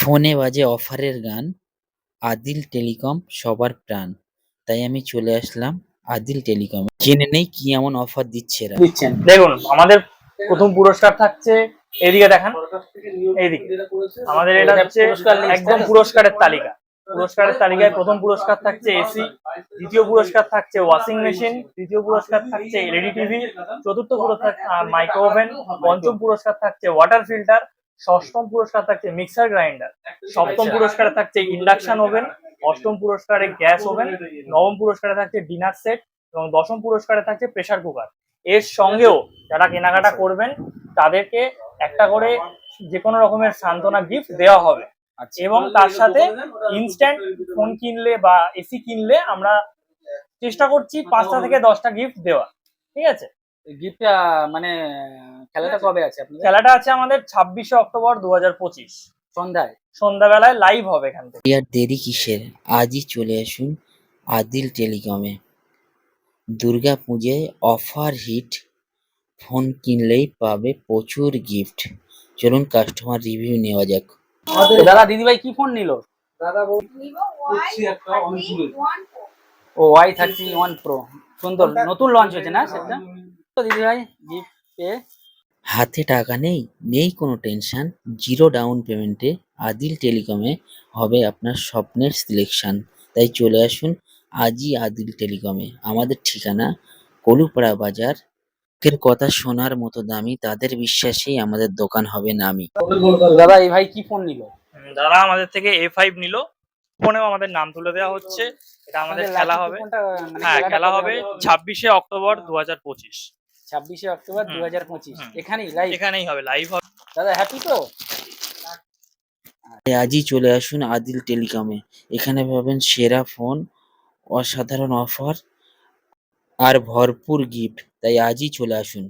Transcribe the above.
ফোনে বাজে অফারের গান, আদিল টেলিকম সবার প্রাণ। তাই আমি চলে আসলাম আদিল টেলিকম। জেনে নেই কি এমন অফার দিচ্ছে এরা। দিচ্ছেন। দেখুন আমাদের প্রথম পুরস্কার থাকছে এদিকে দেখান। এইদিকে। আমাদের এটা হচ্ছে একদম পুরস্কারের তালিকা। পুরস্কারের তালিকায় প্রথম পুরস্কার থাকছে এসি দ্বিতীয় পুরস্কার থাকছে ওয়াশিং মেশিন তৃতীয় পুরস্কার থাকছে এলইডি টিভি চতুর্থ পুরস্কার মাইক্রো ওভেন পঞ্চম পুরস্কার থাকছে ওয়াটার ফিল্টার ষষ্ঠম পুরস্কার থাকছে মিক্সার গ্রাইন্ডার। সপ্তম পুরস্কারে থাকছে ইন্ডাকশন ওভেন অষ্টম পুরস্কারে গ্যাস ওভেন নবম পুরস্কারে থাকছে ডিনার সেট এবং দশম পুরস্কারে থাকছে প্রেসার কুকার। এর সঙ্গেও যারা কেনাকাটা করবেন তাদেরকে একটা করে যে কোনো রকমের সান্ত্বনা গিফট দেওয়া হবে। এবং তার সাথে ইনস্ট্যান্ট ফোন কিনলে বা এসি কিনলে আমরা চেষ্টা করছি পাঁচটা থেকে দশটা গিফট দেওয়া ঠিক আছে? গিফটটা মানে খেলাটা কবে আছে আপনাদের? খেলাটা আছে আমাদের ছাব্বিশে অক্টোবর দু হাজার পঁচিশ। সন্ধ্যায়? সন্ধ্যাবেলায় লাইভ হবে এখান থেকে। আর দেরি কিসের? আজই চলে আসুন আদিল টেলিকমে। দুর্গা পুজোয় অফার হিট ফোন কিনলেই পাবে প্রচুর গিফট চলুন কাস্টমার রিভিউ নেওয়া যাক। দাদা দিদিভাই কি ফোন নিল? four. ও ওয়াই থার্টি ওয়ান প্রো সুন্দর নতুন লঞ্চ হয়েছে না সেটা? তো দিদিভাই গিফট পেয়ে হাতে টাকা নেই নেই কোনো টেনশন জিরো ডাউন পেমেন্টে আদিল টেলিকমে হবে আপনার স্বপ্নের সিলেকশন তাই চলে আসুন আজই আদিল টেলিকমে আমাদের ঠিকানা কলুপাড়া বাজার। লোকের কথা শোনার মতো দামি তাদের বিশ্বাসেই আমাদের দোকান হবে নামি। দাদা এই ভাই কি ফোন নিল? দাদা আমাদের থেকে এ ফাইভ নিল। ফোনেও আমাদের নাম তুলে দেওয়া হচ্ছে। এটা আমাদের খেলা হবে। হ্যাঁ খেলা হবে ছাব্বিশে অক্টোবর দু হাজার পঁচিশ। ছাব্বিশে অক্টোবর দু হাজার পঁচিশ। এখানেই লাইভ এখানেই হবে লাইভ হবে। দাদা হ্যাপি তো? তাই আজই চলে আসুন আদিল টেলিকমে। এখানে পাবেন সেরা ফোন অসাধারণ অফার আর ভরপুর গিফট তাই আজই চলে আসুন।